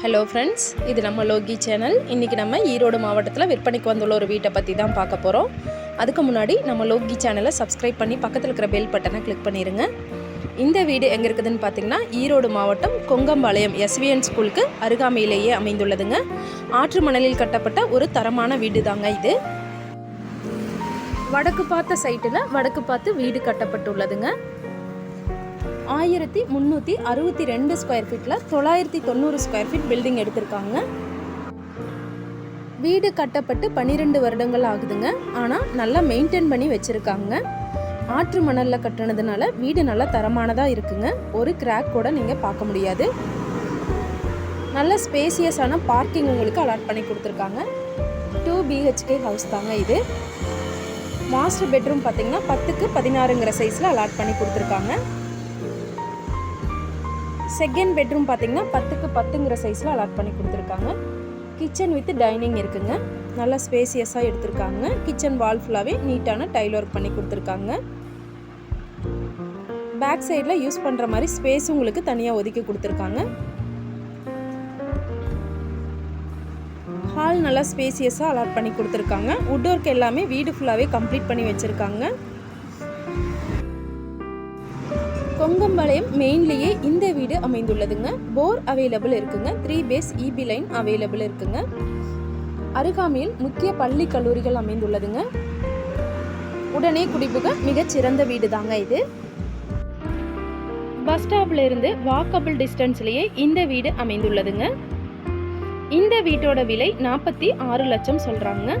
Hello friends இது நம்ம Loki channel இன்றைக்கி நம்ம ஈரோடு மாவட்டத்தில் விற்பனைக்கு வந்துள்ள ஒரு வீட்டை பற்றி தான் பார்க்க போகிறோம் அதுக்கு முன்னாடி நம்ம லோகி சேனலை சப்ஸ்கிரைப் பண்ணி பக்கத்தில் இருக்கிற பெல் பட்டனை கிளிக் பண்ணிடுங்க இந்த வீடு எங்கே இருக்குதுன்னு பார்த்தீங்கன்னா ஈரோடு மாவட்டம் கொங்கம்பாளையம் எஸ்விஎன் ஸ்கூலுக்கு அருகாமையிலேயே அமைந்துள்ளதுங்க. ஆற்று மணலில் கட்டப்பட்ட ஒரு தரமான வீடு தாங்க இது. வடக்கு பார்த்த சைட்டில் வடக்கு பார்த்து வீடு கட்டப்பட்டுள்ளதுங்க. ஆயிரத்தி முந்நூற்றி அறுபத்தி ரெண்டு ஸ்கொயர் ஃபீட்டில் தொள்ளாயிரத்தி தொண்ணூறு ஸ்கொயர் ஃபீட் பில்டிங் எடுத்திருக்காங்க. வீடு கட்டப்பட்டு பன்னிரெண்டு வருடங்கள் ஆகுதுங்க. ஆனால் நல்லா மெயின்டைன் பண்ணி வச்சுருக்காங்க. ஆற்று மணலில் கட்டுனதுனால வீடு நல்லா தரமானதாக இருக்குங்க. ஒரு கிராக் கூட நீங்கள் பார்க்க முடியாது. நல்ல ஸ்பேசியஸான பார்க்கிங் உங்களுக்கு அலாட் பண்ணி கொடுத்துருக்காங்க. டூ பிஹெச்கே ஹவுஸ் தாங்க இது. மாஸ்டர் பெட்ரூம் பார்த்தீங்கன்னா பத்துக்கு பதினாறுங்கிற சைஸில் அலாட் பண்ணி கொடுத்துருக்காங்க. செகண்ட் பெட்ரூம் பார்த்தீங்கன்னா பத்துக்கு பத்துங்கிற சைஸில் அலாட் பண்ணி கொடுத்துருக்காங்க. கிச்சன் வித் டைனிங் இருக்குங்க. நல்லா ஸ்பேசியஸாக எடுத்திருக்காங்க. கிச்சன் வால் ஃபுல்லாகவே நீட்டான டைல் ஒர்க் பண்ணி கொடுத்துருக்காங்க. பேக் சைடில் யூஸ் பண்ணுற மாதிரி ஸ்பேஸ் உங்களுக்கு தனியாக ஒதுக்கி கொடுத்துருக்காங்க. ஹால் நல்லா ஸ்பேசியஸாக அலாட் பண்ணி கொடுத்துருக்காங்க. வுட் ஒர்க் எல்லாமே வீடு ஃபுல்லாகவே கம்ப்ளீட் பண்ணி வச்சுருக்காங்க. கொங்கம்பாளையம் மெயின்லேயே இந்த வீடு அமைந்துள்ளதுங்க. போர் அவைலபிள் இருக்குங்க. Three phase EB line available இருக்குங்க. அருகாமையில் முக்கிய பள்ளி கல்லூரிகள் அமைந்துள்ளதுங்க. உடனே குடிபுக மிகச் சிறந்த வீடு தாங்க இது பஸ் ஸ்டாப்ல இருந்து வாக்கபிள் டிஸ்டன்ஸ்லேயே இந்த வீடு அமைந்துள்ளதுங்க. இந்த வீட்டோட விலை நாற்பத்தி ஆறு லட்சம் சொல்றாங்க.